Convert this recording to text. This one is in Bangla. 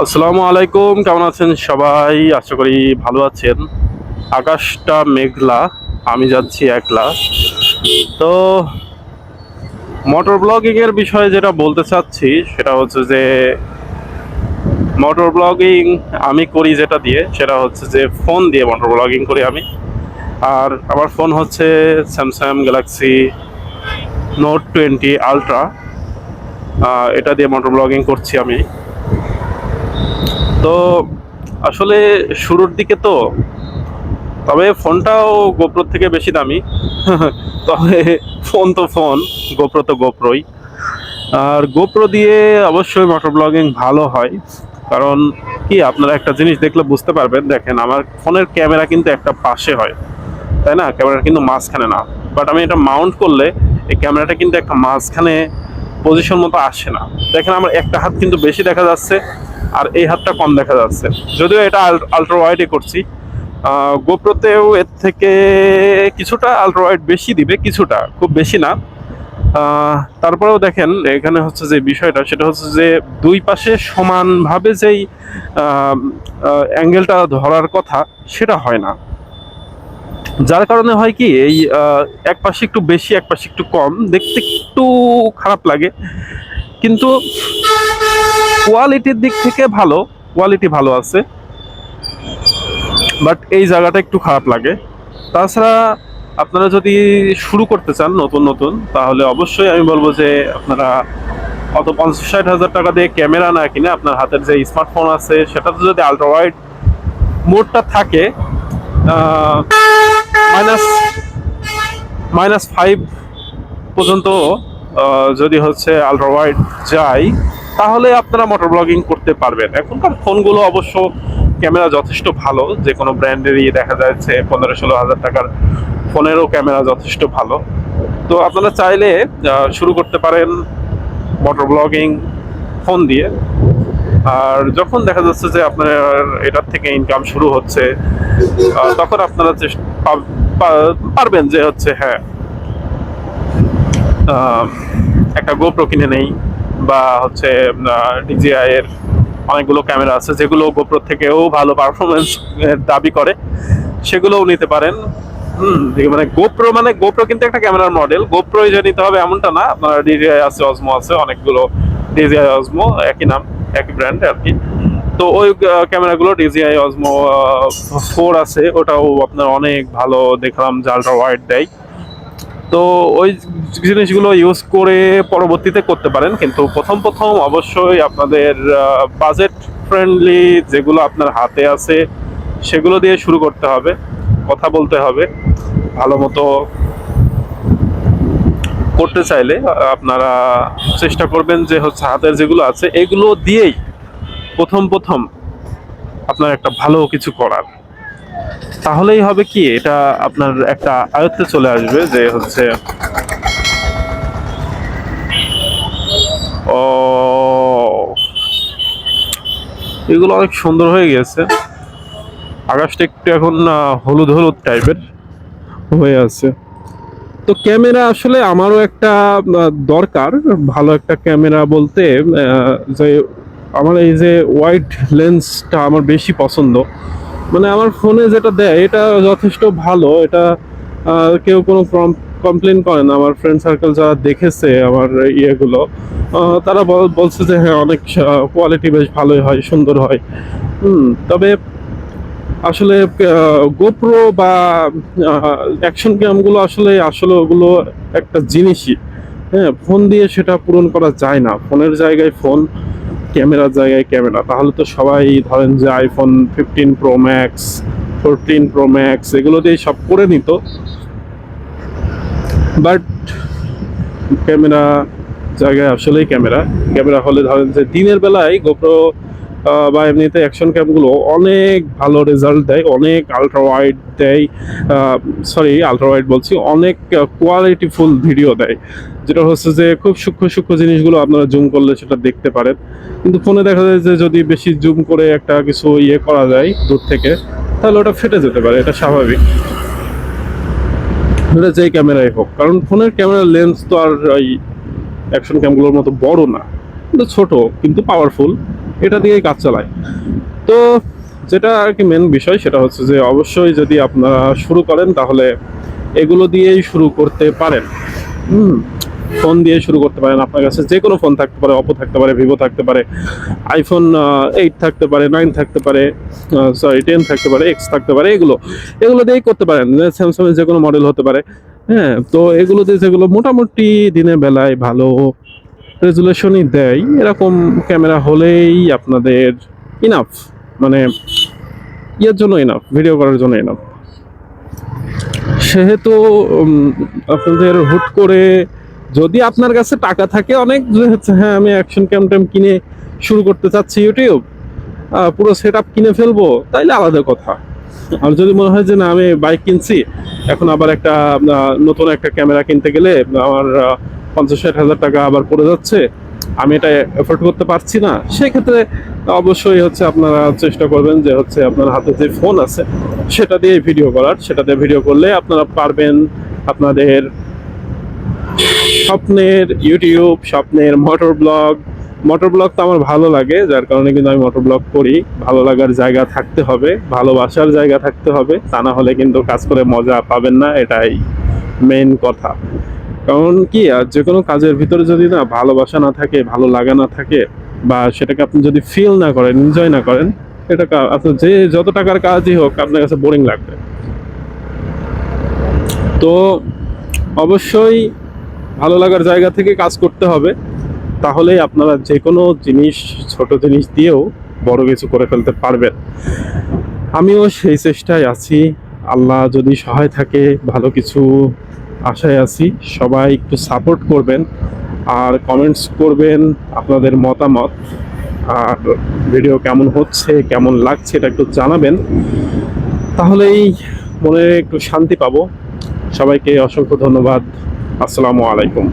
আসসালামু আলাইকুম, কেমন আছেন সবাই? আশা করি ভালো আছেন। আকাশটা মেঘলা, আমি যাচ্ছি একলা। তো মোটর ব্লগিং এর বিষয়ে যেটা বলতে চাচ্ছি, সেটা হচ্ছে যে মোটর ব্লগিং আমি করি যেটা দিয়ে, সেটা হচ্ছে যে ফোন দিয়ে মোটর ব্লগিং করি আমি। আর আমার ফোন হচ্ছে Samsung Galaxy Note twenty ultra এটা দিয়ে মোটর ব্লগিং করছি আমি। তো আসলে শুরুর দিকে তো, তবে ফোনটাও গোপ্রোর থেকে বেশি দামি। তবে ফোন তো ফোন, গোপ্রো তো গোপ্রোই। আর গোপ্রো দিয়ে অবশ্যই মোটর ব্লগিং ভালো হয়। কারণ কি, আপনারা একটা জিনিস দেখলে বুঝতে পারবেন, দেখেন আমার ফোনের ক্যামেরা কিন্তু একটা পাশে হয়। তাই না? ক্যামেরা কিন্তু মাঝখানে না। বাট আমি এটা মাউন্ট করলে এই ক্যামেরাটা কিন্তু একটা মাঝখানে পজিশন মতো আসে না। দেখেন আমার একটা হাত কিন্তু বেশি দেখা যাচ্ছে। আর এই হাতটা কম দেখা যাচ্ছে। যদিও এটা আলট্রা ওয়াইডে করছি। গোপ্রোতেও এর থেকে কিছুটা আলট্রা ওয়াইড বেশি দিবে, কিছুটা, খুব বেশি না। তারপরেও দেখেন, এখানে হচ্ছে যে বিষয়টা, সেটা হচ্ছে যে দুই পাশে সমানভাবে যেই অ্যাঙ্গেলটা ধরার কথা, সেটা হয় না। যার কারণে হয় কি, এই এক পাশে একটু বেশি, এক পাশে একটু কম, দেখতে একটু খারাপ লাগে। কিন্তু কোয়ালিটির দিক থেকে ভালো কোয়ালিটি ভালো আছে। বাট এই জায়গাটা একটু খারাপ লাগে। তাছাড়া আপনারা যদি শুরু করতে চান নতুন নতুন, তাহলে অবশ্যই আমি বলব যে আপনারা অত পঞ্চাশ ষাট হাজার টাকা দিয়ে ক্যামেরা না কিনে আপনার হাতের যে স্মার্টফোন আছে, সেটাতে যদি আলট্রা ওয়াইড মোডটা থাকে মাইনাস মাইনাস ফাইভ পর্যন্ত যদি হচ্ছে আলট্রা ওয়াইড যায় তাহলে আপনারা মোটর ব্লগিং করতে পারবেন। এখনকার ফোনগুলো অবশ্য ক্যামেরা যথেষ্ট ভালো। যে কোনো ব্র্যান্ডেরই দেখা যাচ্ছে, পনেরো ষোলো হাজার টাকার ফোনেরও ক্যামেরা যথেষ্ট ভালো। তো আপনারা চাইলে শুরু করতে পারেন মোটর ব্লগিং ফোন দিয়ে। আর যখন দেখা যাচ্ছে যে আপনার এটার থেকে ইনকাম শুরু হচ্ছে তখন আপনারা পারবেন যে হচ্ছে হ্যাঁ একটা গোপ্রো কিনে নেই। বা হচ্ছে ডিজিআই এর অনেকগুলো ক্যামেরা আছে, যেগুলো গোপ্রো থেকেও ভালো পারফরমেন্স দাবি করে, সেগুলোও নিতে পারেন। মানে গোপ্রো মানে গোপ্রো কিন্তু একটা ক্যামেরার মডেল গোপ্রোই যে নিতে হবে এমনটা না, আপনার ডিজিআই আছে অজমো আছে, অনেকগুলো ডিজিআই অজমো একই নাম, একই ব্র্যান্ড আর কি তো ওই ক্যামেরাগুলো ডিজিআই অজমো ফোর আছে, ওটাও আপনার অনেক ভালো দেখলাম যে ওয়াইড দেয়। তো ওই জিনিসগুলো ইউজ করে পরবর্তীতে করতে পারেন, কিন্তু প্রথম প্রথম অবশ্যই আপনাদের বাজেট ফ্রেন্ডলি যেগুলো আপনার হাতে আছে, সেগুলো দিয়ে শুরু করতে হবে, কথা বলতে হবে, ভালো মতো করতে চাইলে আপনারা চেষ্টা করবেন যে হচ্ছে হাতের যেগুলো আছে, এগুলো দিয়েই প্রথম প্রথম আপনার একটা ভালো কিছু করার। তাহলেই হবে কি, এটা আপনার একটা আয়ত্তে চলে আসবে যে হচ্ছে এগুলো অনেক সুন্দর হয়ে গেছে। আকাশটা একটু এখন হলুদ হলুদ টাইপের হয়ে আছে। তো ক্যামেরা আসলে আমারও একটা দরকার, ভালো একটা ক্যামেরা বলতে যে আমার এই যে ওয়াইড লেন্সটা আমার বেশি পছন্দ। মানে আমার ফোনে যেটা দেয়, এটা যথেষ্ট ভালো, এটা কেউ কোনো কমপ্লেন করে না। আমার ফ্রেন্ড সার্কেল যারা দেখেছে আমার ইয়েগুলো তারা বল- বলছে যে হ্যাঁ অনেক কোয়ালিটি বেশ ভালোই হয়, সুন্দর হয়। হুম, তবে আসলে গোপ্রো বা অ্যাকশন গেমগুলো আসলে আসলে ওগুলো একটা জিনিসই। হ্যাঁ ফোন দিয়ে সেটা পূরণ করা যায় না। ফোনের জায়গায় ফোন ক্যামেরার জায়গায় ক্যামেরা তাহলে তো সবাই ধরেন যে iPhone fifteen pro max fourteen pro max এগুলো দিয়ে সব করে নিত। বাট ক্যামেরা জায়গায় আসলেই ক্যামেরা ক্যামেরা হলে ধরেন যে দিনের বেলায় গোপ্রো বা এমনিতে অ্যাকশন ক্যামগুলো অনেক ভালো রেজাল্ট দেয়, অনেক আলট্রা ওয়াইড দেয় সরি আলট্রা ওয়াইড বলছি, অনেক কোয়ালিটিফুল ভিডিও দেয়। যেটা হচ্ছে যে খুব সূক্ষ্ম সূক্ষ্ম জিনিসগুলো আপনারা জুম করলে সেটা দেখতে পারেন। কিন্তু ফোনে দেখা যায় যে যদি বেশি জুম করে একটা কিছু ইয়ে করা যায় দূর থেকে তাহলে ওটা ফেটে যেতে পারে, এটা স্বাভাবিক। এটা যেই ক্যামেরাই হোক, কারণ ফোনের ক্যামেরার লেন্স তো আর ওই অ্যাকশন ক্যামগুলোর মতো বড় না। কিন্তু ছোট, কিন্তু পাওয়ারফুল এটা দিয়েই কাজ চালায়। তো যেটা আর কি মেন বিষয়, সেটা হচ্ছে যে অবশ্যই যদি আপনারা শুরু করেন, তাহলে এগুলো দিয়েই শুরু করতে পারেন। হুম। ফোন দিয়ে শুরু করতে পারেন আপনার কাছে। যে কোনো ফোন থাকতে পারে অপো থাকতে পারে ভিভো থাকতে পারে আইফোন এইট থাকতে পারে নাইন থাকতে পারে সরি টেন থাকতে পারে এক্স থাকতে পারে, এগুলো। এগুলো দিয়েই করতে পারেন। স্যামসাংয়ের যে কোনো মডেল হতে পারে। হ্যাঁ তো এগুলোতে যেগুলো মোটামুটি দিনের বেলায় ভালো রেজুলেশনই দেয়, এরকম ক্যামেরা হলেই আপনাদের ইনাফ মানে ইয়ের জন্য ইনাফ ভিডিও করার জন্য ইনাফ সেহেতু আপনাদের হুট করে যদি আপনার কাছে টাকা থাকে অনেক হচ্ছে হ্যাঁ আমি অ্যাকশন ক্যাম ট্যাম কিনে শুরু করতে চাচ্ছি ইউটিউব পুরো সেট কিনে ফেলব, তাইলে আলাদা কথা। আর যদি মনে হয় যে, না, আমি বাইক কিনছি, এখন আবার একটা নতুন একটা ক্যামেরা কিনতে গেলে আমার পঞ্চাশ ষাট হাজার টাকা আবার পড়ে যাচ্ছে, আমি এটা এফোর্ড করতে পারছি না, সেক্ষেত্রে অবশ্যই হচ্ছে আপনারা চেষ্টা করবেন যে হচ্ছে আপনার হাতে যে ফোন আছে, সেটা দিয়ে ভিডিও করার, সেটা দিয়ে ভিডিও করলে আপনারা পারবেন আপনাদের স্বপ্নের ইউটিউব স্বপ্নের মোটর ব্লগ মোটর ব্লগ তো আমার ভালো লাগে, যার কারণে কিন্তু আমি মোটর ব্লগ করি। ভালো লাগার জায়গা থাকতে হবে, ভালোবাসার জায়গা থাকতে হবে। তা না হলে কিন্তু কাজ করে মজা পাবেন না, এটাই মেন কথা। কারণ কি, আর যে কোনো কাজের ভিতরে যদি না ভালোবাসা না থাকে, ভালো লাগা না থাকে, বা সেটাকে আপনি যদি ফিল না করেন এনজয় না করেন, এটা আপনার যে যত টাকার কাজই হোক, আপনার কাছে বোরিং লাগবে। তো অবশ্যই ভালো লাগার জায়গা থেকে কাজ করতে হবে, তাহলেই আপনারা যে কোনো জিনিস, ছোট জিনিস দিয়েও বড় কিছু করে ফেলতে পারবেন। আমিও সেই চেষ্টায় আছি। আল্লাহ যদি সহায় থাকে, ভালো কিছু আশায় আছি। সবাই একটু সাপোর্ট করবেন আর কমেন্টস করবেন আপনাদের মতামত। আর ভিডিও কেমন হচ্ছে, কেমন লাগছে এটা একটু জানাবেন। তাহলেই মনে একটু শান্তি পাবো। সবাইকে অসংখ্য ধন্যবাদ। আসসালামু আলাইকুম।